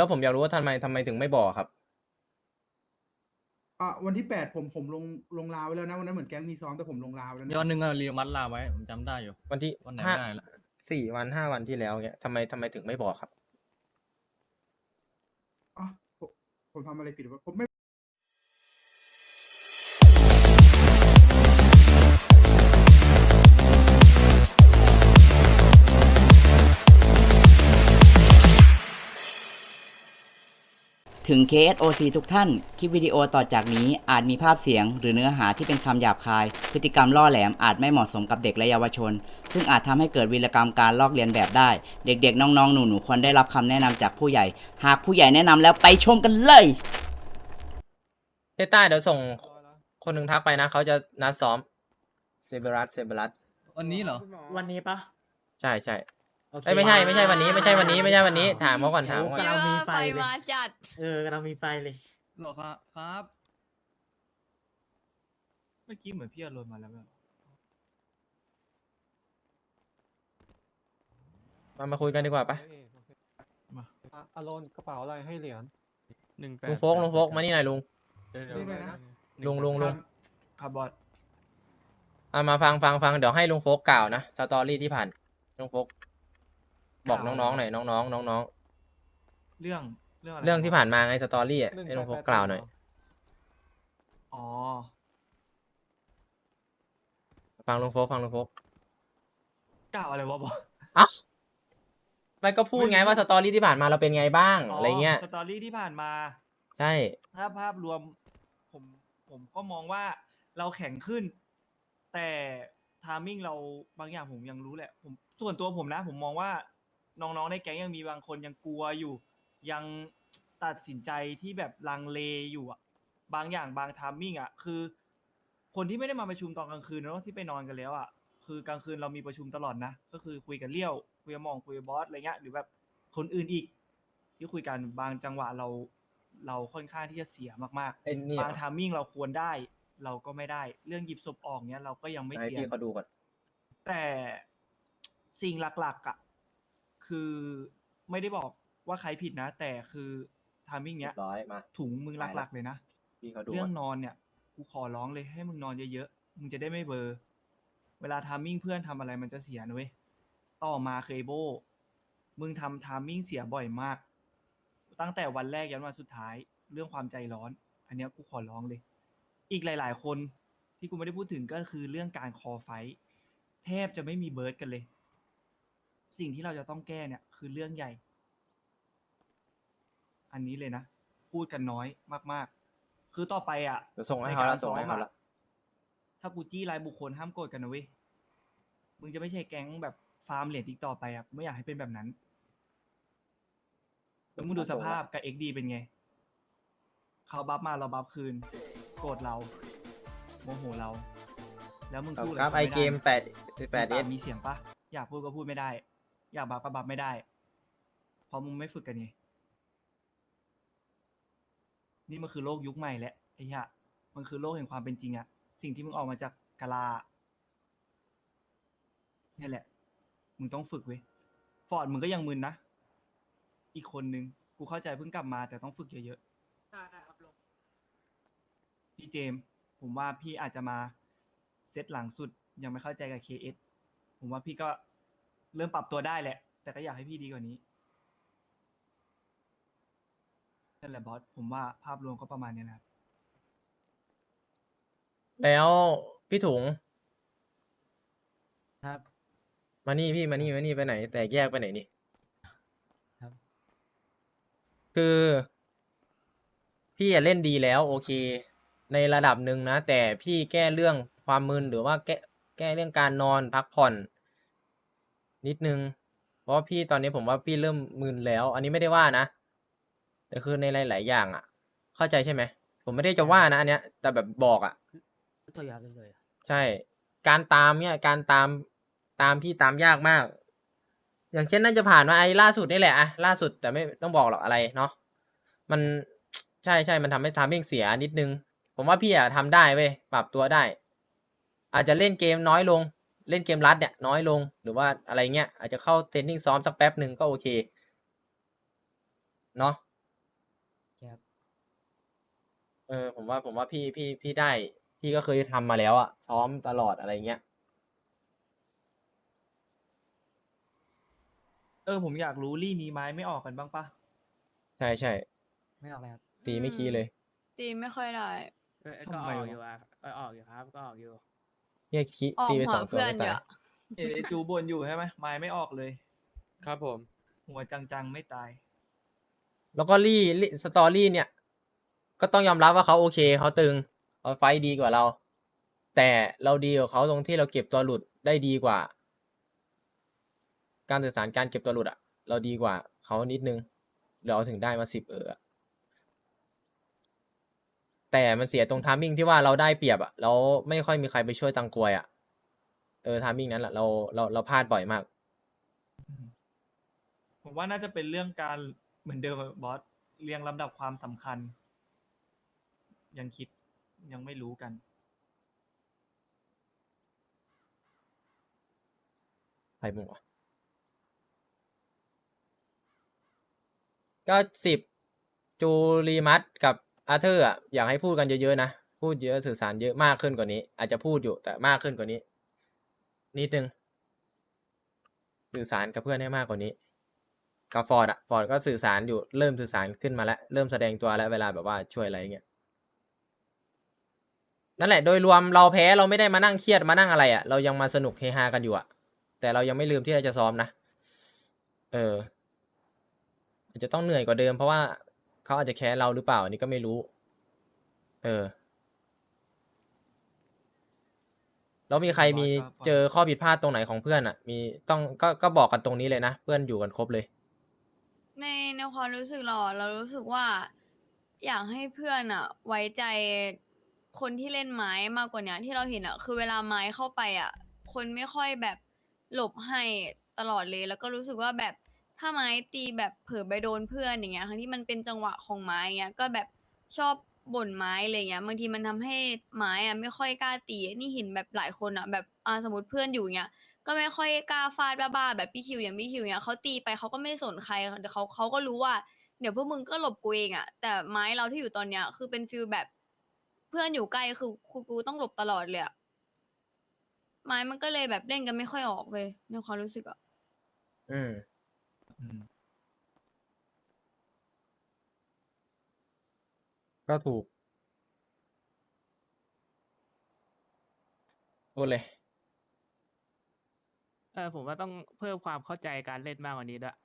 แล้วผมอยากรู้ว่าทำไมทำไมถึงไม่บอกครับ อะวันที่แปดผมผมลงลงลาไว้แล้วนะวันนั้นเหมือนแก๊งมีซ้อมแต่ผมลงลาไว้แล้วย้อนนะหนึ่งอะเรียมัดลาไว้ผมจำได้อยู่ วันที่วันไหนห้าไม่ได้ละสี่วันห้าวันที่แล้วเนี่ยทำไมทำไมถึงไม่บอกครับ อ๋อผมผมทำอะไรผิดวะผมไม่ ถึง KSOC ทุกท่าน คลิปวิดีโอต่อจากนี้อาจมีภาพเสียง หรือเนื้อหาที่เป็นคำหยาบคาย พฤติกรรมล่อแหลมอาจไม่เหมาะสมกับเด็กและเยาวชน ซึ่งอาจทำให้เกิดวีรกรรมการลอกเลียนแบบได้ เด็กๆ น้องๆ หนูๆ ควรได้รับคำแนะนำจากผู้ใหญ่ หากผู้ใหญ่แนะนำแล้วไปชมกันเลย เต้ใต้เดี๋ยวส่งคนหนึ่งทักไปนะ เขาจะนัดซ้อมเซเบรัสเซเบรัสวันนี้เหรอ วันนี้ปะใช่ใช่ โอเคเอ้ยไม่ใช่ไม่ใช่วันนี้ไม่ใช่วันนี้ไม่ใช่วันนี้ถามเขาก่อนถามเขาก่อนกำลังมีไฟเยเลยอะมาจัด เออกำลังมีไฟเลยหรอครับครับ เมื่อกี้เหมือนพี่อารมณ์มาแล้วแบบมามาคุยกันดีกว่าปะอารอนกระเป๋าอะไรให้เหรียญ หนึ่งแปดลุงโฟกลุงโฟกมานี่หน่อยลุง เดี๋ยวเรียกอะไรนะ ลุงลุงลุงคาร์บอนอะมาฟังฟังฟังเดี๋ยวให้ลุงโฟกกล่าวนะสตอรี่ที่ผ่านลุงโฟก บอกน้องๆหน่อยน้องๆน้องเรื่องเรื่องอะไรๆเรื่องที่ผ่านมาไงสตอรี่อะให้ลุงโฟกกล่าวหน่อย อ๋อ ฟังลุงโฟกฟังลุงโฟกกล่าวอะไรวะบอสอ้าวมันก็พูดไงว่าสตอรี่ที่ผ่านมาเราเป็นไงบ้างอะไรเงี้ย สตอรี่ที่ผ่านมา ใช่ ถ้าภาพรวมผมผมก็มองว่าเราแข็งขึ้น แต่ทามมิ่งเราบางอย่างผมยังรู้แหละ ผมส่วนตัวผมนะ ผมมองว่า น้องๆในแก๊งยังมีบางคนยังกลัวอยู่ ยังตัดสินใจที่แบบลังเลอยู่อะบางอย่างบางทามมิ่งอะคือ คนที่ไม่ได้มาประชุมตอนกลางคืนเนอะที่ไปนอนกันแล้วอะคือกลางคืนเรามีประชุมตลอดนะก็คือคุยกับเลี้ยวคุยกับหมองคุยกับบอสอะไรเงี้ยหรือแบบคนอื่นอีก ที่คุยกันบางจังหวะเราเราค่อนข้างที่จะเสียมากไอ้นี่ๆ บางทามมิ่งเราควรได้ เราก็ไม่ได้เรื่องหยิบศพออกเนี้ยเราก็ยังไม่ให้เสีย พี่เขาดูก่อน แต่สิ่งหลักๆอะ คือไม่ได้บอกว่าใครผิดนะ แต่คือทามมิ่งเนี้ย ร้อยมา ถุงมึงไปละหลักๆเลยนะ พี่เขาดูเรื่ก่อองนนอนเนี่ยกูขอร้องเลยให้มึงนอนเยอะๆ มึงจะได้ไม่เบลอร์ เวลาทามมิ่งเพื่อนทำอะไรมันจะเสียนะเว้ย ต่อมาเคยโบ มึงทำทามมิ่งเสียบ่อยมาก ตั้งแต่วันแรกยันวันสุดท้าย เรื่องความใจร้อน อันเนี้ยกูขอร้องเลย อีกหลาย ๆ คนที่กูไม่ได้พูดถึงก็คือเรื่องการคอไฟท์แทบจะไม่มีเบิร์ดกันเลย สิ่งที่เราจะต้องแก้เนี่ยคือเรื่องใหญ่ อันนี้เลยนะ พูดกันน้อยมาก ๆ คือต่อไปอะเดี๋ยวส่งให้เขาละนกรส่งให้เขาซ้อมละอะถ้ากูจี้รายบุคคลห้ามโกรธกันนะเว้ย มึงจะไม่ใช่แก๊งแบบฟาร์มเหรียญอีกต่อไปอะกูไม่อยากให้เป็นแบบนั้น แล้วมึงดูสภาพกับเอ็กดีเป็นไง เขาบัฟมาเราบัฟคืน โกรธเรา โมโหเรา แล้วมึงครับสู้ครับเขาไอม่ด้เกมแปดแปดมึเองสปากมีเสียงปะอยากพูดก็พูดไม่ได้ อยากบัฟก็บัฟไม่ได้เพราะมึงไม่ฝึกกันไงนี่มันคือโลกยุคใหม่แหละไอ้เหี้ยมันคือโลกแห่งความเป็นจริงอะสิ่งที่มึงออกมาจากกะลานี่แหละ มึงต้องฝึกเว้ยฟอร์ดมึงก็ยังมึนนะ อีกคนนึง กูเข้าใจเพิ่งกลับมาแต่ต้องฝึกเยอะๆพี่เจมส์ผมว่าพี่อาจจะมาเซตหลังสุดยังไม่เข้าใจกับ KS ผมว่าพี่ก็ เริ่มปรับตัวได้แหละ แต่ก็อยากให้พี่ดีกว่านี้นั่นแหละบอสผมว่าภาพรวมก็ประมาณนี้นะครับ แล้วพี่ถุงครับ มานี่พี่มานี่มานี่ไปไหน แตกแยกไปไหนนี่ครับ คือ พี่อะเล่นดีแล้ว โอเค ในระดับหนึ่งนะ แต่พี่แก้เรื่องความมึนหรือว่าแก้แก้เรื่องการนอนพักผ่อน นิดนึง เพราะว่าพี่ตอนนี้ผมว่าพี่เริ่มมึนแล้ว อันนี้ไม่ได้ว่านะ แต่คือในหลาย ๆ อย่างอะ เข้าใจใช่ไหม ผมไม่ได้จะว่านะอันเนี้ย แต่แบบบอกอะ ตัวยาวเลยใช่ การตามเนี่ย การตามตามพี่ตามยากมาก อย่างเช่นน่าจะผ่านมาไอ้ล่าสุดนี่แหละอะล่าสุดแต่ไม่ต้องบอกหรอกอะไรเนาะ มัน ใช่ใช่มันทำให้ทามมิ่งเสียนิดนึง ผมว่าพี่อะทำได้เว้ย ปรับตัวได้ อาจจะเล่นเกมน้อยลง เล่นเกมรัดเนี่ยน้อยลงหรือว่าอะไรเงี้ย อาจจะเข้าเทรนนิ่งซ้อมสักแป๊บหนึ่งก็โอเค เนาะครับเออผมว่าผมว่าพี่พี่พี่ได้ พี่ก็เคยทำมาแล้วอะซ้อมตลอดอะไรเงี้ยเออผมอยากรู้ลี่นี้ไม้ไม่ออกกันบ้างปะใช่ใช่ไม่ออกเลยครับ ตีไม่คีเลย ตีไม่ค่อยได้ เออทำก็อไมอกวะอยู่อะก็ออกอยู่ครับ ก็ออกอยู่ เรียกคีออกตีไปหัสวองตัวเพื่อนก็เยตายอะเห็นไอ้จูบนอยู่ใช่ไหมไม้ไม่ออกเลย ครับผม หัวจังๆไม่ตาย แล้วก็รี่รี่สตอรี่เนี่ย ก็ต้องยอมรับว่าเขาโอเคเขาตึงเขาไฟต์ดีกว่าเรา แต่เราดีกว่าเขาตรงที่เราเก็บตัวหลุดได้ดีกว่า การสื่อสารการเก็บตัวหลุดอะเราดีกว่าเขานิดนึงเราถึงได้มาสิบเอออะ แต่มันเสียตรงทามมิ่งที่ว่าเราได้เปรียบอะแล้วไม่ค่อยมีใครไปช่วยตังกวยอะเออทามมิ่งนั้นแหละเราเราเราพลาดบ่อยมาก ผมว่าน่าจะเป็นเรื่องการเหมือนเดิมอะบอสเรียงลำดับความสำคัญ ยังคิดยังไม่รู้กัน ใครมึงวะก็สิบจูรีมัสกับ อาเธอร์อะอยากให้พูดกันเยอะๆนะ พูดเยอะสื่อสารเยอะมากขึ้นกว่านี้ อาจจะพูดอยู่แต่มากขึ้นกว่านี้ นิดนึงสื่อสารกับเพื่อนให้มากกว่านี้กับฟอร์ดอะฟอร์ดก็สื่อสารอยู่เริ่มสื่อสารขึ้นมาแล้ว เริ่มแสดงตัวแล้วเวลาแบบว่าช่วยอะไรเงี้ยนั่นแหละโดยรวมเราแพ้เราไม่ได้มานั่งเครียดมานั่งอะไรอะเรายังมาสนุกเฮฮากันอยู่อะแต่เรายังไม่ลืมที่เราจะซ้อมนะ เอออาจจะต้องเหนื่อยกว่าเดิมเพราะว่า เขาอาจจะแค้นเราหรือเปล่า อันนี้ก็ไม่รู้ เออ แล้วมีใครมีบอสก็เจอข้อผิดพลาดตรงไหนของเพื่อนอะ มีต้องก็ก็บอกกันตรงนี้เลยนะ เพื่อนอยู่กันครบเลย ในในความรู้สึกเราอะเรารู้สึกว่า อยากให้เพื่อนอะไว้ใจคนที่เล่นไม้มากกว่าเนี้ยที่เราเห็นอะคือเวลาไม้เข้าไปอะคนไม่ค่อยแบบหลบให้ตลอดเลย แล้วก็รู้สึกว่าแบบ ถ้าไม้ตีแบบเผลอไปโดนเพื่อนอย่างเงี้ยทั้งที่มันเป็นจังหวะของไม้เงี้ย ก็แบบชอบบ่นไม้อะไรเงี้ยบางทีมันทำให้ไม้อะไม่ค่อยกล้าตีนี่เห็นแบบหลายคนอะแบบอ่าสมมติเพื่อนอยู่เงี้ยก็ไม่ค่อยกล้าฟาดบ้าๆแบบพี่คิวอย่างพี่คิวเนี่ยเขาตีไปเขาก็ไม่สนใครเดี๋ยวเขาเขาก็รู้ว่าเดี๋ยวพวกมึงก็หลบกูเองอะแต่ไม้เราที่อยู่ตอนเนี้ยคือเป็นฟิลแบบ เพื่อนอยู่ใกล้คือคือกูต้องหลบตลอดเลยอะไม้มันก็เลยแบบเล่นกันไม่ค่อยออกเลยในความรู้สึกอะอืมอืม ก็ถูกพูดเลย เออผมว่าต้องเพิ่มความเข้าใจการเล่นมากกว่านี้ด้วย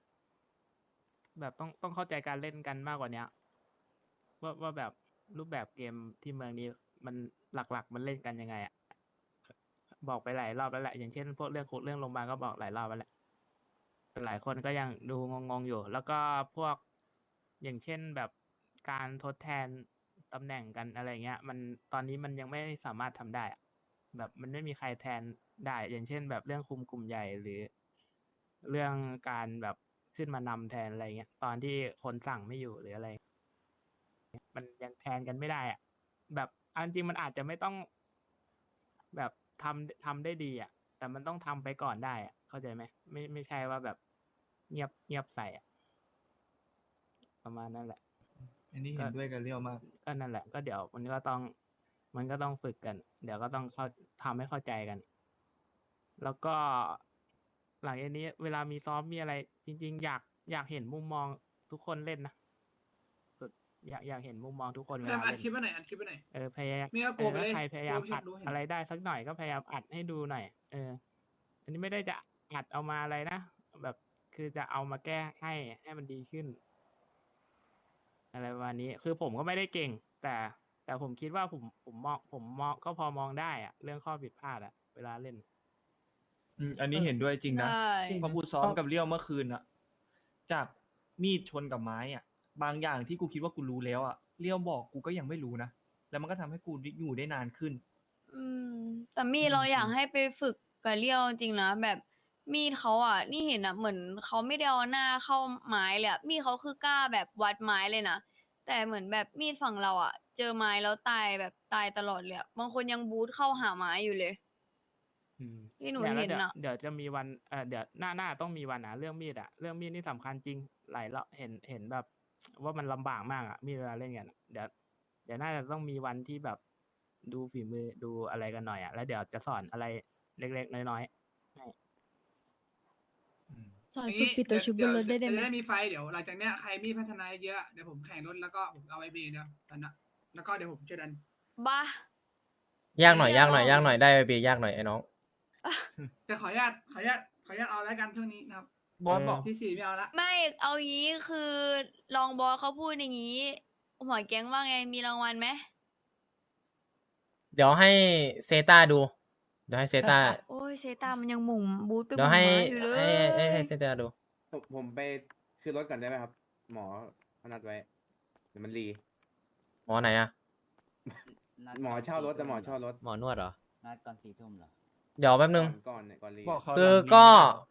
แบบต้องต้องเข้าใจการเล่นกันมากกว่าเนี้ยว่าว่าแบบรูปแบบเกมที่เมืองนี้มันหลักๆ มันเล่นกันยังไงอะบอกไปหลายรอบแล้วแหละอย่างเช่นพวกเรื่องคุกเรื่องโรงพยาบาลก็บอกหลายรอบแล้วแหละ แต่หลายคนก็ยังดูงงๆอยู่ แล้วก็พวกอย่างเช่นแบบการทดแทนตำแหน่งกันอะไรเงี้ย มันตอนนี้มันยังไม่สามารถทำได้อะแบบมันไม่มีใครแทนได้ อย่างเช่น แบบเรื่องคุมกลุ่มใหญ่หรือ เรื่องการแบบขึ้นมานำแทนอะไรเงี้ย ตอนที่คนสั่งไม่อยู่หรืออะไร มันยังแทนกันไม่ได้อะแบบอันจริงมันอาจจะไม่ต้อง แบบทำทำได้ดีอะแต่มันต้องทำไปก่อนได้อะเข้าใจไหมไม่ไม่ใช่ว่าแบบ เงียบเงียบใส่อะประมาณนั้นแหละ อันนี้เห็นด้วยกันเรียวมาก ก็นั่นแหละ ก็เดี๋ยวมันก็ต้อง มันก็ต้องฝึกกัน เดี๋ยวก็ต้องเข้าทำให้เข้าใจกัน แล้วก็หลังจากนี้ เวลามีซ้อมมีอะไร จริง ๆ อยากอยากเห็นมุมมองทุกคนเล่นนะสุดอยากอยากเห็นมุมมองทุกคนเวพยายาลามอัดเล่นคลิปไว้หน่อยอัดคลิปไว้หน่อยเออพยายามไม่ก็โกเออไปเลยถ้าใครพยายามโกไม่อัดรู้เห็นอะไรได้สักหน่อยก็พยายามอัดให้ดูหน่อย เออ อันนี้ไม่ได้จะอัดเอามาอะไรนะแบบ คือจะเอามาแก้ให้ให้มันดีขึ้น อะไรประมาณนี้ คือผมก็ไม่ได้เก่ง แต่ แต่ผมคิดว่าผมผมมองผมมองก็พอมองได้อะเรื่องข้อผิดพลาดอะเวลาเล่น อืมอันนี้เห็นด้วยจริงนะใช่พอกูซ้อมกับเลี้ยวเมื่อคืนอะจากมีดชนกับไม้อะบางอย่างที่กูคิดว่ากูรู้แล้วอะเลี้ยวบอกกูก็ยังไม่รู้นะแล้วมันก็ทำให้กูอยู่ได้นานขึ้น อืมแต่มีดอืมเราอยากจริงให้ไปฝึกกับเลี้ยวจริงๆนะแบบ มีดเขาอะ นี่เห็นอะ เหมือนเขาไม่ได้เอาหน้าเข้าไม้เลยอะมีดเขาคือกล้าแบบวัดไม้เลยนะแต่เหมือนแบบมีดฝั่งเราอะ เจอไม้แล้วตายแบบตายตลอดเลยอะบางคนยังบูทเข้าหาไม้อยู่เลย อืมที่หนูยแล้วเห็นดี๋ยวน่ะเดี๋ยวจะมีวันเออเดี๋ยวหน้าหน้าต้องมีวันอะเรื่องมีดอะเรื่องมีดนี่สำคัญจริงหลายรอบเห็นเห็นแบบ ว่ามันลำบากมากอะมีเวลาเล่นกันอะเดี๋ยวเดี๋ยวน่าจะต้องมีวันที่แบบ ดูฝีมือดูอะไรกันหน่อยอะแล้วเดี๋ยวจะสอนอะไรเล็กๆน้อยๆให้ สอนฝึกปิดตัวชุบบนรถได้เดี๋ไหยวมจะได้มีไฟเดี๋ยวหลังจากเนี้ยใครมีพัฒนาเยอะเดี๋ยวผมแข่งรถแล้วก็ผมเอาไอเบเดียวตอนนั้นแล้วก็เดี๋ยวผมช่วยดันบ้ายากหน่อยยากหน่อยเดี๋ยวยากหน่อยได้ไปบียากหน่อยไอ้น้องแต่ขออนุญาตขออนุญาตขออนุญาตเอาแล้วกันช่วงนี้นะครับบอสบอกที่สี่ไม่เอาละไม่เอางี้คือลองบอสเขาพูดอย่างนี้หัวแก๊งว่าไงมีรางวัลไหมเดี๋ยวให้เซต้าดู เดี๋ยวให้เซต้าโอ้ยเซตามันยังหมุนบูทไปหเดี๋ยวมุนให้มาอยู่เลให้ยให้ให้เซต้าดู ผมผมไปขึ้นรถก่อนได้ไหมครับ หมอเขานัดไว้เดี๋ยวมันรี หมอไหนอะนัดหมอเช่ารถแต่หมอเช่ารถหมอนวดเหรอ นัดก่อนสี่ทุ่มเหรอ เดี๋ยวแป๊บนึง ก่อนก่อนเนี่ยก่อนรีบอกเขาคือหลังนี้ก็ไม่ได้เหรอ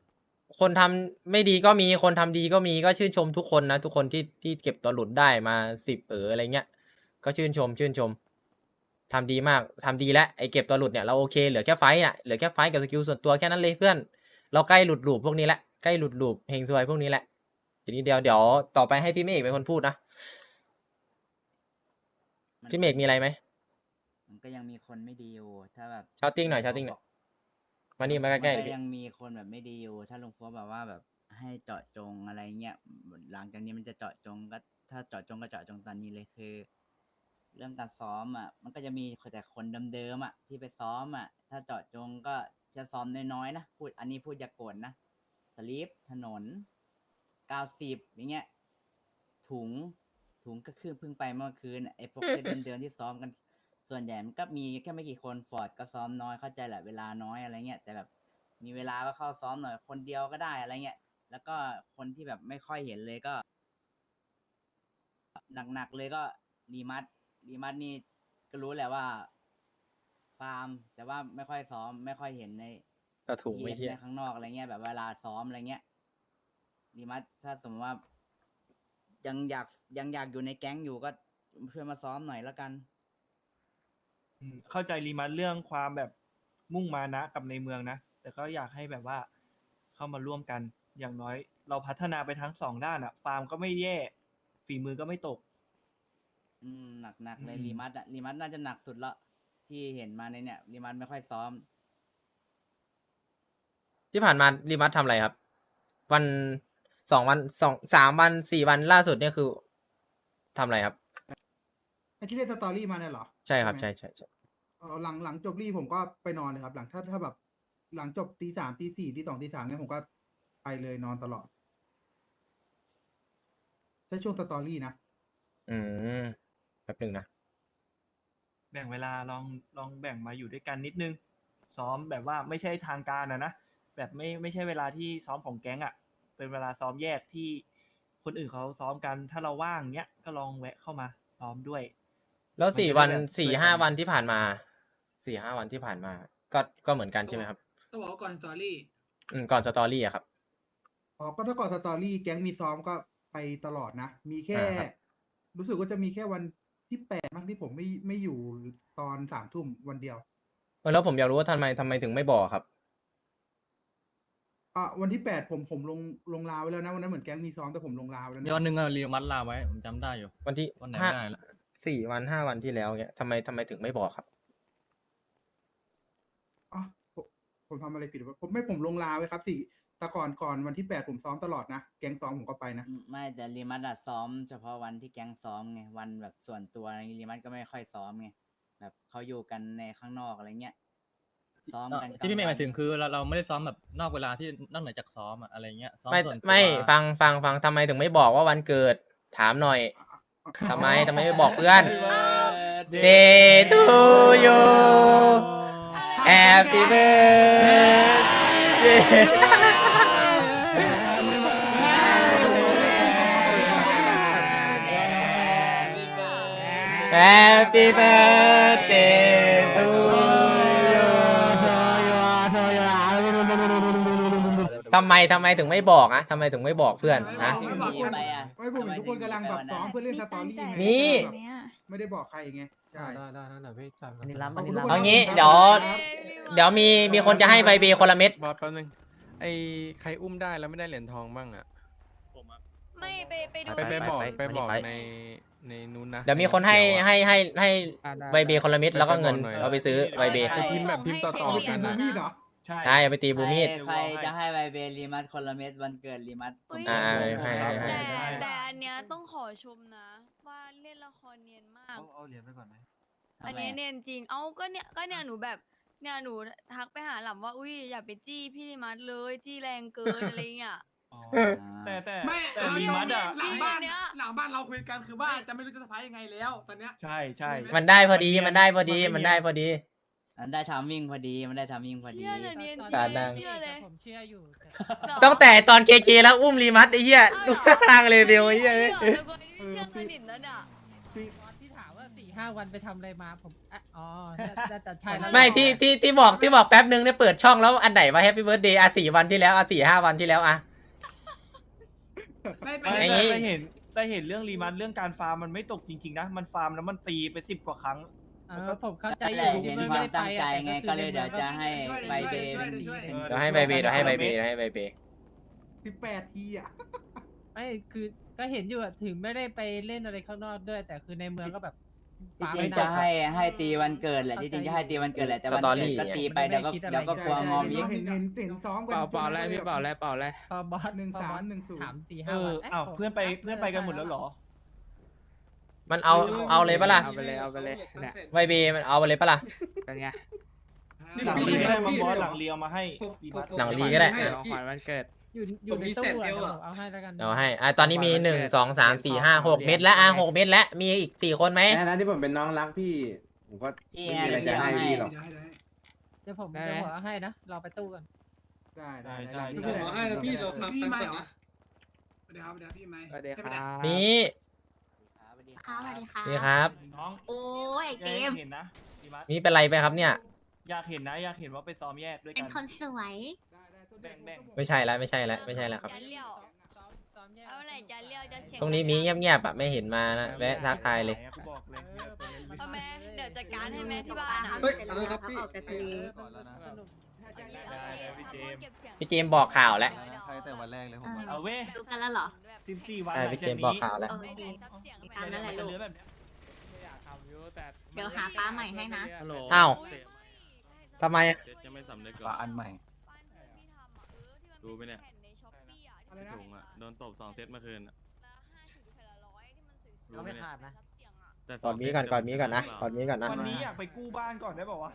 คนทำไม่ดีก็มีคนทำดีก็มีก็ชื่นชมทุกคนนะ ทุกคนที่ที่เก็บตัวหลุดได้มาสิบเอออะไรเงี้ย ก็ชื่นชมชื่นชม ทำดีมากทำดีแล้วไอเก็บตัวหลุดเนี่ยเราโอเคเหลือแค่ไฟท์น่ะเหลือแค่ไฟท์กับสกิลส่วนตัวแค่นั้นเลยเพื่อน เราใกล้หลุดลูปพวกนี้แหละใกล้หลุดลูปเฮงซวยพวกนี้แหละทีนี้เดียวเดี๋ยวต่อไปให้พี่เมฆเป็นคนพูดนะมันพี่เมฆมีอะไรไหมมันก็ยังมีคนไม่ดีอยู่ถ้าแบบชาวติ้งหน่อยชาวติ้งหน่อยมานี่มาใกล้ๆมันดิก็ยังมีคนแบบไม่ดีอยู่ถ้าลุงฟัวแบบว่าแบบให้เจาะจงอะไรเงี้ยหลังจากนี้มันจะเจาะจงก็ถ้าเจาะจงก็เจาะจงตอนนี้เลยคือ เรื่องการซ้อมอะ มันก็จะมีแต่คนเดิมๆอะ ที่ไปซ้อมอะ ถ้าเจาะจงก็จะซ้อมน้อยๆนะพูดอันนี้พูดอย่าโกรธนะสลีปถนนเก้าสิบอย่างเงี้ย ถุงถุงก็คือเพิ่งไปเมื่อคืนไอ้พวกเส้นเดิมๆที่ซ้อมกัน ส่วนใหญ่มันก็มีแค่ไม่กี่คนฟอร์ดก็ซ้อมน้อยเข้าใจแหละเวลาน้อยอะไรเงี้ยแต่แบบมีเวลาก็เข้าซ้อมหน่อยคนเดียวก็ได้อะไรเงี้ยแล้วก็คนที่แบบไม่ค่อยเห็นเลยก็หนักๆเลยก็รีมัด รีมัดนี่ก็รู้แหละว่าฟาร์ม แต่ว่าไม่ค่อยซ้อม ไม่ค่อยเห็นในก็ถูกไม่ TS เที่ยในข้างนอกอะไรเงี้ยแบบเวลาซ้อมอะไรเงี้ยรีมัดถ้าสมมติว่า ยังอยากยังอยากอยู่ในแก๊งอยู่ก็ช่วยมาซ้อมหน่อยแล้วกัน อืมเข้าใจรีมัสเรื่องความแบบมุ่งมานะกับในเมืองนะ แต่ก็อยากให้แบบว่าเข้ามาร่วมกันอย่างน้อย เราพัฒนาไปทั้งสองด้านอะฟาร์มก็ไม่แย่ ฝีมือก็ไม่ตก อืมหนักหนักๆเลยอืม รีมัดอะรีมัดน่าจะหนักสุดละที่เห็นมาในเนี่ยรีมัดไม่ค่อยซ้อม ที่ผ่านมารีมัสทำอะไรครับ วันสองวันสองสามวันสี่วันล่าสุดเนี่ยคือทำอะไรครับ ไอ้ที่เล่นสตอรี่มาเนี่ยเหรอใช่ครับไหมใช่ใช่ใช่เอ่อหลังหลังจบรีผมก็ไปนอนเลยครับ หลังถ้าถ้าแบบหลังจบตีสามตีสี่ตีสองตีสามเนี่ยผมก็ไปเลยนอนตลอดถ้าช่วงสตอรี่นะ อืม แป๊บหนึ่งนะ แบ่งเวลาลองลองแบ่งมาอยู่ด้วยกันนิดนึง ซ้อมแบบว่าไม่ใช่ทางการนะนะแบบไม่ไม่ใช่เวลาที่ซ้อมของแก๊งอะ่ะเป็นเวลาซ้อมแยกที่คนอื่นเขาซ้อมกันถ้าเราว่างเนี้ยก็ลองแวะเข้ามาซ้อมด้วย แล้วมันสี่จะได้วันแบบสี่ช่วยห้ากันวันที่ผ่านมาสี่ห้าวันที่ผ่านมา ก็ก็เหมือนกันใช่ไหมครับต้องบอกว่าก่อนสตอรี่อืมก่อนสตอรี่อะครับอ๋อก็ถ้าก่อนสตอรี่แก๊งมีซ้อมก็ไปตลอดนะ มีแค่อ่าครับรู้สึกว่าจะมีแค่วัน ที่แปดมั้งที่ผมไม่ไม่อยู่ตอนสามทุ่มวันเดียวเออแล้วผมอยากรู้ว่าทำไมทำไมถึงไม่บอกครับ อะวันที่แปดผมผมลงลงลาไว้แล้วนะวันนั้นเหมือนแก๊งมีซ้อมแต่ผมลงลาไว้แล้วมีนะวันหนึ่งอะรีมัดลาไว้ ผมจำได้อยู่ วันที่วันไหนห้าไม่ได้ละสี่วันห้าวันที่แล้วเนี่ยทำไมทำไมถึงไม่บอกครับ อ๋อผมผมทำอะไรผิดวะผมไม่ผมลงลาไว้ครับสี่ แต่ก่อนก่อนวันที่แปดผมซ้อมตลอดนะ แก๊งซ้อมผมก็ไปนะอืมไม่แต่รีมัดอะซ้อมเฉพาะวันที่แก๊งซ้อมไงวันแบบส่วนตัวอะไรเงี้ยรีมัดก็ไม่ค่อยซ้อมไงแบบเขาอยู่กันในข้างนอกอะไรเงี้ยซ้อมเอ่อกันที่พี่เมย์หกลมายถึงคือเราเราไม่ได้ซ้อมแบบนอกเวลาที่นอกเหนือจากซ้อมอะอะไรเงี้ยซ้อมไม่ส่วนตัวไม่ฟังฟังฟังทำไมถึงไม่บอกว่าวันเกิดถามหน่อยทำไมทำไมไม่บอกเพื่อน Day to you Happy birthday Happy birthday to you ทำไมทำไมถึงไม่บอกอะทำไมถึงไม่บอกเพื่อนนะ ไม่บอกมีไปอะไม่ผมเห็นทุกคนกำลังแบบซ้อมเพื่อเล่นสตอรี่ไงนี่ ไม่ได้บอกใครไงใช่ ได้ได้ได้เดี๋ยวพี่จำอันนี้ล้ำขอับนคุนี้ณทุกคนล้ำเอางี้ครับเดี๋ยวครับเดี๋ยวมีมีคนจะให้ใบเบคนละเม็ด บอสแป๊บนึงไอ้ใครอุ้มได้แล้วไม่ได้เหรียญทองบ้างอะผมอะไม่ไปไปดู ไปไปบอกไปบอกใน ในนู้นนะเดี๋ยวมีคนให้ให้ให้ให้อ่าได้ไวเบคนละเม็ดแล้วก็เงินไปบอกหน่อยเอาไปซื้อไวเบไปพิมพ์แบบพิมพ์ต่อๆกันนะมีดเหรอใช่ใช่เอาไปตีบูมีดใครจะให้ไวเบรีมัดคนละเม็ดวันเกิดรีมัดผมอ่าให้ให้ให้ให้แต่ได้แต่อันเนี้ยต้องขอชมนะ ว่าเล่นละครเนียนมากเอาเหรียญไปก่อนไหมอันเนี้ยเนียนจริง เอ้าก็เนี่ยก็เนี่ยหนูแบบเนี่ยหนูทักไปหาหล่ำว่าอุ้ยอย่าไปจี้พี่มัดเลยจี้แรงเกินอะไรเงี้ยอ๋ออ่า แต่แต่ไม่แต่เอารีตรงมัดๆอะหลังบ้านจริงๆเนี่ยหลังบ้านเราคุยกันคือว่าจะไม่รู้จะสะพายยังไงแล้วตอนเนี้ย ใช่ใช่มันได้พอดีมันได้พอดีมันได้พอดี มันได้ทามมิ่งพอดีมันได้ทามมิ่งพอดี เชื่อเลยเนียนจริสางดนางเชื่อเลยผมเชื่ออยู่หรอตั้งแต่ตอนเคเคแล้วอุ้มรีมัดไอ้เหี้ยอ้าวดูเหรอทางเลยเบลไอ้เหี้ยเชื่เอ้ยอเลยคนนี้เชื่อสนิทแล้วเนี่ยพี่ที่ถามว่าสี่ห้าวันไปทำอะไรมาผมอะอ๋อน่าจะใช่แล้ว ไม่ที่ที่ที่บอกที่บอกแป๊บนึงเนี่ยเปิดช่องแล้วอันไหนว่าแฮปปี้เบิร์ดเดย์อะสี่วันที่แล้วอะสี่ห้าวันที่แล้วอะ ไม่เป็ไม่นไอ้แต่งี้แต่เห็นแต่เห็นเรื่องรีมัดเรื่องการฟาร์มมันไม่ตกจริงๆนะ มันฟาร์มแล้วมันตีไปสิบกว่าครั้ง เออผมเข้าใจแต่อยู่เห็นที่ความไม่ได้ตั้งไปใจอะไงแต่ก็เลยคือเดี๋ยวจะให้ช่วยไวเบช่วยเป็นดีช่วยเป็นเออเดี๋ยวให้ใบเบย์เดี๋ยวให้ใบเบย์เดี๋ยวให้ใบเบย์สิบแปดทีอะ ไม่คือก็เห็นอยู่อะถึงไม่ได้ไปเล่นอะไรข้างนอกด้วย แต่คือในเมืองก็แบบที่ จริงไม่จะได้ให้ให้ตีวันเกิดแหละที่จริงจะให้ตีวันเกิดแหละแต่วันเกิดก็ตีไปเดี๋ยวก็เดี๋ยวก็กลัวงอมอีกเห็นเห็นเห็นซ้อมกันเป่าเป่าอะไรพี่เป่าอะไรเป่าอะไรพอบอสหนึ่งพอสาบมอสหนึ่งศูนย์ ถามสี่เอห้าวัอนยอ้าวผมเพื่อนไปเพื่อนไปกันหมดแล้วเหรอ มันเอาเอาเลยปะล่ะเอาไปเลยเอาไปเลยเนี่ยไวเบย์มันเอาไปเลยปะล่ะ เป็นไงหลังรีก็ได้มาบอสหลังรีเอามาให้รีมัดหลังลีก็ได้เของขวัญวันเกิด อยู่อยู่ในตู้อะเดี๋ยวผมเอาให้แล้วกันเอาให้อะตอนนี้มีหนึ่งสองสามสี่ห้าหกเม็ดแล้วอะหกเม็ดแล้วมีอีกสี่คนไหมในฐานะที่ผมเป็นน้องรักพี่ ผมก็พี่ไม่มีอะไรจะให้พี่หรอกได้ได้เดี๋ยวผมได้เดี๋ยวไหมผมเอาให้นะรอไปตู้กันได้ได้ใช่ได้ใช่ได้ให้พี่เราครับพี่ไม่เหรอสวัสดีครับสวัสดีครับพี่ไม่สวัสดีครับนี่สวัสดีค่ะสวัสดีค่ะนี่ครับ น้องโอ้ยอยากเกมเห็นนะรีมัดนี่เป็นไรไปครับเนี่ย อยากเห็นนะ อยากเห็นว่าไปซ้อมแยกด้วยเป็กันนคนสวย แบ่งแบ่งไม่ใช่แล้วไม่ใช่แล้วไม่ใช่แล้วครับ จะเลี้ยวเอาอะไรจะเลี้ยวจะเสียงตรงนี้มีเงียบๆอะไม่เห็นมานะแวะทักทายเลย กูบอกเลยเอาแม่เดี๋ยวจัดการให้แม่ที่บ้านอะเฮ้ยขอโทษครับพี่ออกแต่ทะเลพี่เจมส์บอกข่าวแล้วใช่แต่วันแรกเลยผมอ่า เอาเว้ยดูกันแล้วเหรอ สิบสี่วันใช่หลังพี่เจจากมส์บอกนี้ข่าวแล้วโอเคตามนั้นแหละลูกเหอแบบเนี้ยอยากทำอยู่แต่เดี๋ยวหาป้าใหม่ให้นะ ฮัลโหล อ้าว ทำไม เจ็ดจะไม่สำนึกเหรออันใหม่ รู้ไหมเนี่ยอะไรนะ ถุงอะโดนตบสองเซตเมื่อคืนอะเราไม่ขาดนะแต่สก่งอนมีเซตก่อนก่อนมีก่อนนะเก่อนมีก่อนนะ วันนี้อยากไปกู้บ้านก่อนได้ป่าวะ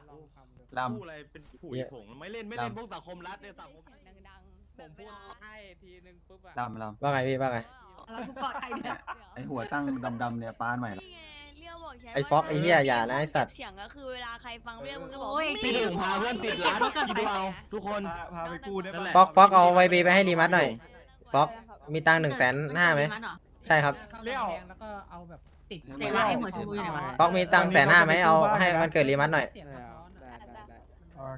ลพูดอะไรเป็นผู้ผงไม่เล่นไม่เล่นพวกสังคมรัฐเนี่ยสังคมดังๆผมพูดให้ทีนึงปุ๊บอะ ดำลว่าไงพี่ว่าไง แล้วกูกอดใครเนี่ย ไอหัวตั้งดำๆเนี่ยป้านใหม่ละ นี่ไง เลี้ยวบอกใช้ไอ้ฟ็อกไอ้เหี้ยอย่านะไอ้สัตว์ เสียงก็คือเวลาใครฟังเรื่องมึงก็บอกโอ้ยไม่พี่ถึงพาเพื่อนติดร้านคิดดูเอาทุกคน พาพาไปกู้ได้นั่นแหปะละ ฟอกฟอกเอาไวเบย์ไปให้รีมัดหน่อย ฟอก มีตังค์หนึ่งแสนห้าไหมนเรอใช่ครับ เลี้ยว แล้วก็เอาแบบติดไหนวะไอ้หัวชมพูอยู่ไหนวะ ฟอกมีตังค์แสนห้าไหมเอาให้มันเกิดรีมัดหน่อยเสียงสะท้อนอะได้ได้ได้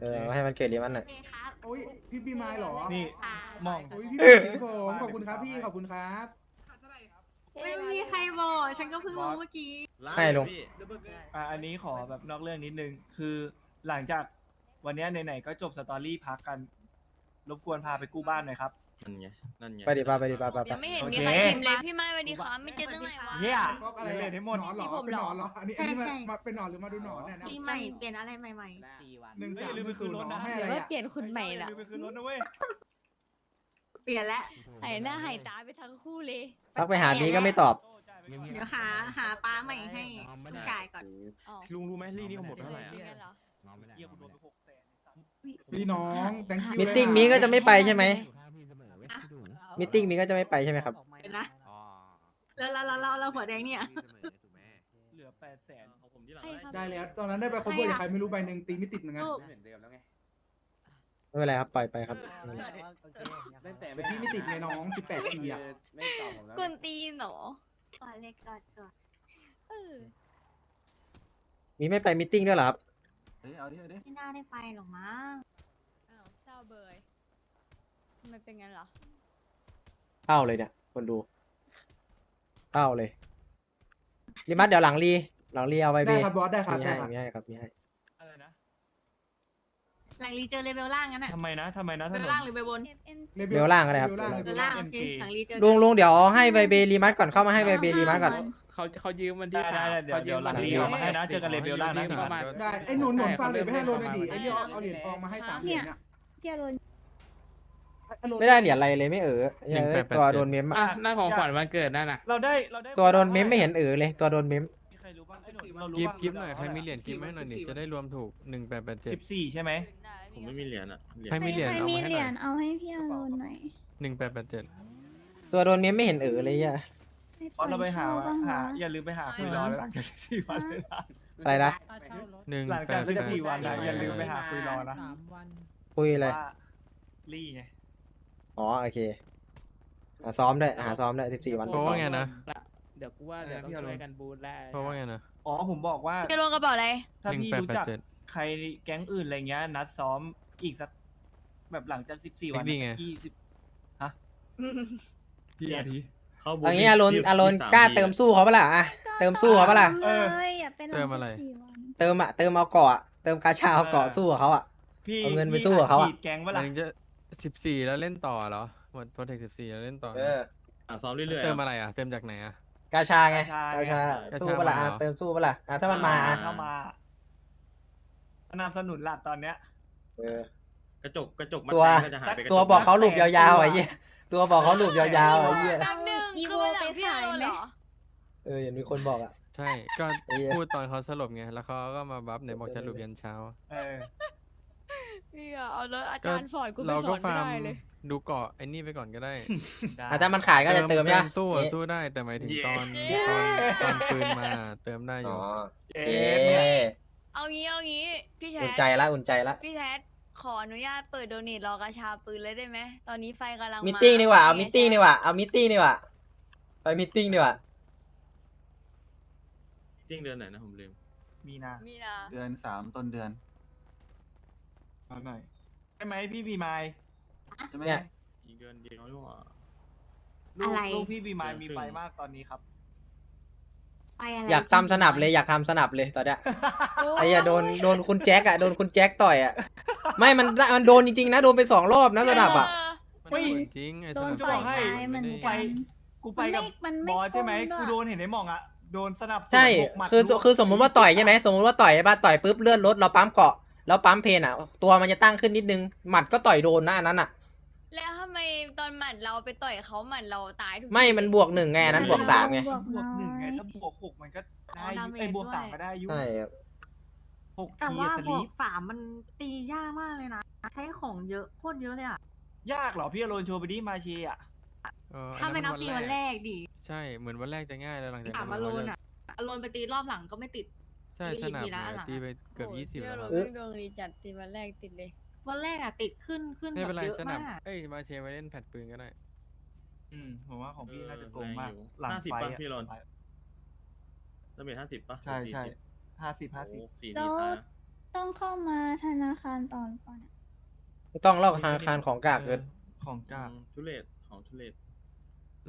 เออให้มันเกิดรีมัดหน่อย โอเคครับโอ้ยพี่ปีไม้เหรอนี่ค่ะมองโอ้ยพี่ปีผมขอบคุณครับพี่ขอบคุณครับ ไม่มีใครบอก ฉันก็เพิ่งรู้เมื่อกี้ให้ลุงพี่เดี๋ยวเบิกอะอันนี้ขอแบบนอกเรื่องนิดนึง คือหลังจากวันเนี้ยไหนๆก็จบสตอรี่พักกัน รบกวนพาไปกู้บ้านหน่อยครับ นั่นไง นั่นไง ไปดิป้าไปดิป้าป้ายังไม่เห็นโอมีเคใครพิมพ์เลยพี่ไม้สวัสดีครับไม่เจอตั้งไหนวะเหี้ยฟอกอะไรเล่นให้หมดหนอนเหรอที่ผมเป็นหนอนเหเหรรอออันนี้ใช่อันนี้ใช่มาเป็นหนอนหรือมาดูหนอนเนี่ยนะปีใหม่เปลี่ยนอะไรใหม่สี่วัน หนึ่งเฮ้ยสามลืมไปคืนรถนะให้หอะไรรือว่าอะเปลี่ยนคุณใหม่ละ ลืมไปคืนรถนะเว้ยๆ เปลี่ยนแล้วหายหน้าหายตาไปทั้งคู่เลย ทักไปหาบีก็ไม่ตอบ เดี๋ยวหาหาป้าใหม่ให้ผู้ชายก่อนอ๋อลุงรู้ไหมลี่นี่เขาหมดเท่าไหร่อะจงกันเหรอเหี้ยกูโดนไปหกแสนพี่น้อง thank you มิทติ้งเลยมีนะก็จะไม่ไปใช่ไหม มิทติ้งมีก็จะไม่ไปใช่ไหมครับ เดี๋ยวนะ แล้วเราเราเราเราหัวแดงเนี่ย เหลือแปดแสนของผมที่หลังใครครับ ได้แล้ว ตอนนั้นได้ไป cover จากใครไม่รู้ใบหนึ่งตีไม่ติดเหมือนกันลูกำเหมือนเดิมแล้วไง ไม่เป็นไรครับปล่อยไปครับ ตั้งแต่แต่พี่ไม่ติดไงน้อง18ทีอะไม่ตอบผมแล้วกวนตีนเหรอกอดเล็กกอดกอดเออมีไม่ไปมิทติ้งด้วยเหรอครับ เฮ้ยเอาดิเอาดิไม่น่าได้ไปหรอกมั้งอ้าวเศร้าเบยทำไมเป็นงั้นเหรอเข้าเลยเนี่ยคนดูเข้าเลยรีมัดเดี๋ยวหลังรีหลังรีเอาไวเบได้ย์ครับบอสได้ครับมีได้ให้ครับมีให้ครับมีให้อะไรนะ หลังรีเจอเลเวลล่างงั้นอะทำไมนะทำไมนะถเลนเวนลล่างหรือเลเวลบนเบลล่างก็ได้ครับเบลล่างเลเวลล่างโอเคหลังรีเจอลุงลุงเดี๋ยวให้ไบเบรีมัดก่อนเข้ามาให้ไบเบรีมัดก่อน เขาเขายืมวันที่ได้สามได้เดี๋ยวเขายืเดี๋ยวมหลังวันรีที่เอามาให้นะเจอกันเลเวลล่างนะยืมประมาณ ได้ไอ้หนุนหนุนใช่ฟังเลยไปให้โรนหเขาน่อยเริ่ดิมไอ้เหี้ยเอาเอาเหรียญทองมาให้สามเหรียญเนี่ยพี่อรุณอ้โรนไม่ได้เหรียญอะไรเลยไม่เออหนึ่งแปดแปดตัวโดนเมมอะอะนั่นของขวัญวันเกิดนั่นน่ะ เราได้เราได้ตัวโดนเมมไม่เห็นเออเลยตัวโดนเมม กิฟบ้างกิฟหน่อยใครมีเหรียญกิฟให้หน่อยดิจะได้รวมถูกหนึ่งแปดแปดเจ็ดสิบสี่ใช่ไหมผมไม่มีเหรียญอะเหรียญใครมีเหรียญใครเอามีมาให้เหหรีน่ยอยญเอาให้พี่อรุณหน่อยหนึ่งแปดแปดเจ็ดตัวโดนเมมไม่เห็นเออเลยอะ ให้เพราะเราไปหาช่บ้างหาวะอย่าลืมไปหาคุยรอหลังจากสิบสี่วันเลยนะ อะไรนะ หนึ่งหลังแปจากดสิบแปดสี่วันนะอย่าลืมไปหาคุยรอนะคุยอะไร ว่าลี่ไง อ๋อโอเคอะซ้อมด้วยหาซ้อมด้วยสิบสี่วันเพราะว่าไงนะ เดี๋ยวกูว่าเออเดี๋ยวต้องพี่อรุณช่วยกันบูทแล้วเพราะว่าไงนะ อ๋อผมบอกว่า จะลงกระเป๋าอะไร ถ้าหนึ่งพี่แปดรู้แปดจักเจ็ดใครแก๊งอื่นอะไรเงี้ย นัดซ้อมอีกสักแบบหลังจากสิบสี่วันดีไง ยี่สิบฮะพี่อาทิอันนี้อารมณ์อารมณ์กล้าเติมสู้เขาปะล่ะอะเติมสู้เขาปะล่ะเเลยอย่าเป็นหลังเติมอะไร14วันเติมอะเติมเอาเกาะอะเติมกาชาเอาเกาะสู้กับเขาอะพี่เอาเงินไปพี่สู้กับเขาอะขีดแก๊งหเวมายลาถึงจะสิบสี่แล้วเล่นต่อเหรอหมดโปรเทคสิบสี่แล้วเล่นต่อเออ อะซ้อมเรื่อยๆเติมอะไรอะ เติมจากไหนอะ กาชาไงกาชากาชาสู้ปะล่ะอะกาชามาเหรอเติมสู้ปะล่ะอะถ้ามันมาอะเข้ามาสนับสนุนหลักตอนเนี้ย เออ กระจกกระจกมัดตัว แตงก็จะหายไปกระจตัวบอกเขาหลูบยาวๆไอ้เหี้ยตัวบอกเขาหลูบยาวๆไอ้เหี้ยแป๊บนึงอีคือโววันหลัไปงพี่ขายโดนไหมเหรอเออเห็นมีคนบอกอะ ใช่ ก็ไอ้เหี้ย พูดตอนเขาสลบไง แล้วเขาก็มาบัฟเนี่ยบอกจะหลุบยันเช้า เออ พี่อะเอาแล้วอาก็จารย์สอนกูไปเราสก็อนไม่ฟาร์มได้เลยดูเกาะไอ้นี่ไปก่อนก็ได้ได้อะถ้ามันขายก็จะเติมใช่ปะสู้อะนี่สู้ได้แต่หมายถึงเย้ ตอนตอนตอนปืนมาเติมได้อยู่อ๋อโอเอ๊เคะเอางี้เอางี้พี่แชอุ่นทใจละอุ่นใจละพี่แชทขออนุญาตเปิดโดเนทรอกระชาปืนเลยได้ไหมตอนนี้ไฟกำลังมิมาทติ้งดีกว่าเอาไมิทติ้งดีกว่าเอามิทติ้งดีกว่าไปมิทติ้งดีกว่าจริงเดือนไหนนะผมลืมมีนามีนาเดือนสามต้นเดือน เอาหน่อยใช่ไหมพี่บีมายใช่ไหมเนี่ย อีกเดือนเดียวนี่หว่าลูกอะไร ลูกพี่บีมายเดือนมีครึ่งไฟมากตอนนี้ครับ ไปอะไรอยากทำสนับเลยอยากทำสนับเลยตอนเนี้ยไอ้เหี้ยโดนโดนคุณแจ็คอะโดนคุณแจ็คต่อยอะไม่มันมันโดนจริงๆนะโดนไปสองรอบนะสนับอะเมันสวยจริงไอ้โดสนนับจะต่บออยกให้ซ้ายเหมือนไปกันกูไปกับมันบไม่อสใช่ไหมตรงด้วยกูโดนเห็นในหม่องอะโดนสนับสวนใช่หกหมัดคือรวคือสมมุติว่าต่อยใช่ไหมสมมุติว่าต่อยใช่ปะต่อยปุ๊บเลื่อนรถเราปั๊มเกาะ แล้วปั๊มเพนอะตัวมันจะตั้งขึ้นนิดนึง หมัดก็ต่อยโดนนะอันนั้นอะแล้วทำไมตอนหมัดเราไปต่อยเขาหมัดเราตายทุกไม่มันบวกหนึ่งไงอันนั้นบวกสามไง บวกบวกหนึ่งไงน้อยถ้าบวกหกมันก็ได้อ๋อดาเมจไอ้ยบวกสามด้วยก็ได้อยุ่ใช่ครับ หกแต่ทีว่าสบลีวปกสามมันตียากมากเลยนะ ใช้ของเยอะโคตรเยอะเลยอะ ยากเหรอพี่อโรนโชว์ไปดิมาเชียอะเออถ้าอัไม่นับตีวันแรกดิใช่ เหมือนวันแรกจะง่ายแล้วหลังจากถามนั้อานโลมันนจะอะอโลนไปตีรอบหลังก็ไม่ติด ใช่ตีสอีกนับทีนะเนี่ยหลังตีไปอะเกือบโอ้ยี่สิบพี่แล้วโรนะเพิ่งดวงดีจัดตีวันแรกติดเลย วันแรกอะติดขึ้นขึ้นไม่แบเป็นบไรเยอะสนับ มากเอ้ย มาเชไว้เล่นแพดปืนก็ได้ อืมผมว่าของพี่น่าจะโกงแรงมากอยู่หลังห้าสิบไฟป่ะอะพี่โรนดาเมจห้าสิบป่ะใช่หรือใช่40ห้าสิบห้าสิบโอ้สี่แล้ทีวตายนะต้องเข้ามาธนาคารตอนก่อนอะไม่ต้องลอกธนาคารของกากเกินของกากอืมทุเรศของทุเรศ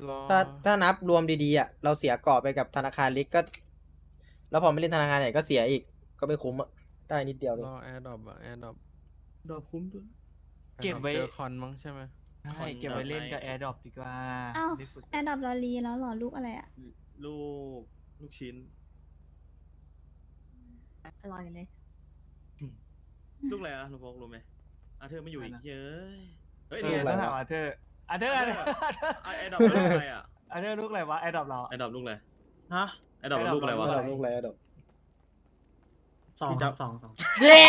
รอถ้าถ้านับรวมดีๆอะเราเสียกรอบไปกับธนาคารเล็กก็ แล้วพอไม่เล่นธนาคารใหญ่ก็เสียอีก ก็ไม่คุ้มอะได้นิดเดียวเลยรอแอร์ดรอปอะแอร์ดรอปดอกคุ้มด้วย เก็บไว้ เจอคอนมั้งใช่ไหมใช่เก็บไว้เล่นกับแอร์ดรอปดีกว่าอ้าว ได้ฝึกแอดดอปลอรีแล้วเหรอลูกอะไรอะลูกลูกชิ้น อร่อยเลย ลูกอะไรอะลูกโฟกรู้ไหมอาเธอร์ไม่อยู่อีกเยอะเฮ้ยเอนี่อไงต้องถามอาเธอร์อาเธอร์อาเธอร์ไอดอปลูกอะไรอะอาเธอร์ลูกอะไรวะแอร์ดรอปเราไอดอปลูกอะไร ฮะไอดอปลูกอะไรวะเราลูกแล้วดอกสองพี่จ๊บสองสองเย้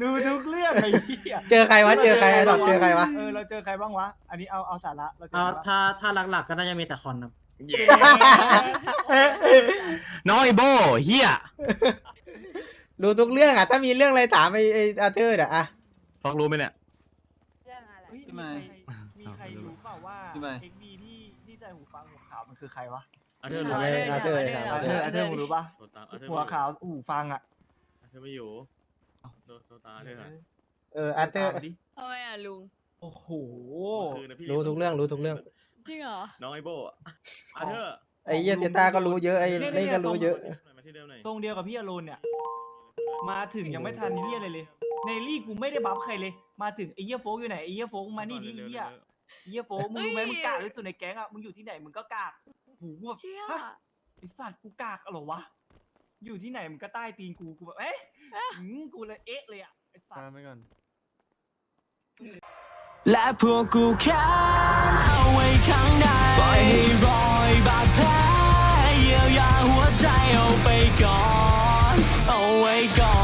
รู้ทุกเรื่องไอ้เหี้ยเจอใครวะ เจอใครไอ้ดอกเจอใครวะ เออ เราเจอใครบ้างวะ อันนี้เอาเอาสาระเราเจออ่าใครบ้างถ้าถ้าหลักๆก็น่าจะมีแต่คอนครับเย้น้อยโบเฮียรู้ทุกเรื่องอะ ถ้ามีเรื่องอะไรถามไอ้ไอ้อาเธอร์อะอะฟอกรู้ไหมเนี่ย เรื่องอะไร เฮ้ยพี่มีไมใครค์มีใครรู้เปล่าว่าพี่ไมค์เอ็กดีที่ที่ใส่หูฟังหัวขาวมันคือใครวะ อาเธอร์ถารู้มไหมไอ้อาเธอร์เอาถามเธอาอเธอร์อาเธอร์อาเธอร์มึงรู้ปะโทรตามอาเธอร์หัวขาวหูฟังอะอาเธอร์ไม่อยู่โทรโทรตามอาเธอร์หน่อยเอออาเธอร์ตามดิทำไมอะลุง โอ้โหเมื่อคืนนะพี่รู้ทุกเรื่องรู้ทุกเรื่อง จริงเหรอ น้องไอโบอะอาเธอร์ไอ้เหี้ยเซต้าก็รู้เยอะไอ้นี่ก็รู้เยอะ มาที่เดิมหน่อยทรงเดียวกับพี่อรุณเนี่ย มาถึงยังไม่ทันเฮียเลยเลย ในลี่กูไม่ได้บัฟใครเลย มาถึงไอ้เฮียโฟกอยู่ไหนไอ้เฮียโฟกมานี่ดิไอ้เฮียไอ้เฮียโฟกมึงรู้ไหมมึงกากที่สุดในแก๊งอะมึงอยู่ที่ไหนมึงก็กาก หูกูแบบเชี่ยไอสัตว์กูกากอะหรอวะ อยู่ที่ไหนมันก็ใต้ตีนกูกูแบบเอ๊ะอืกูเลยเอ๊ะเลยอะไอสัตว์ไปก่อน และพวกกูแค้นเอาไว้ข้างในปล่อยให้รอยบาดแผลเยียวยาหัวใจเอาไปก่อน เอาไว้ก่อ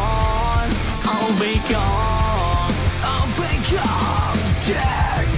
น เอาไปก่อน เอาไปก่อน yeah.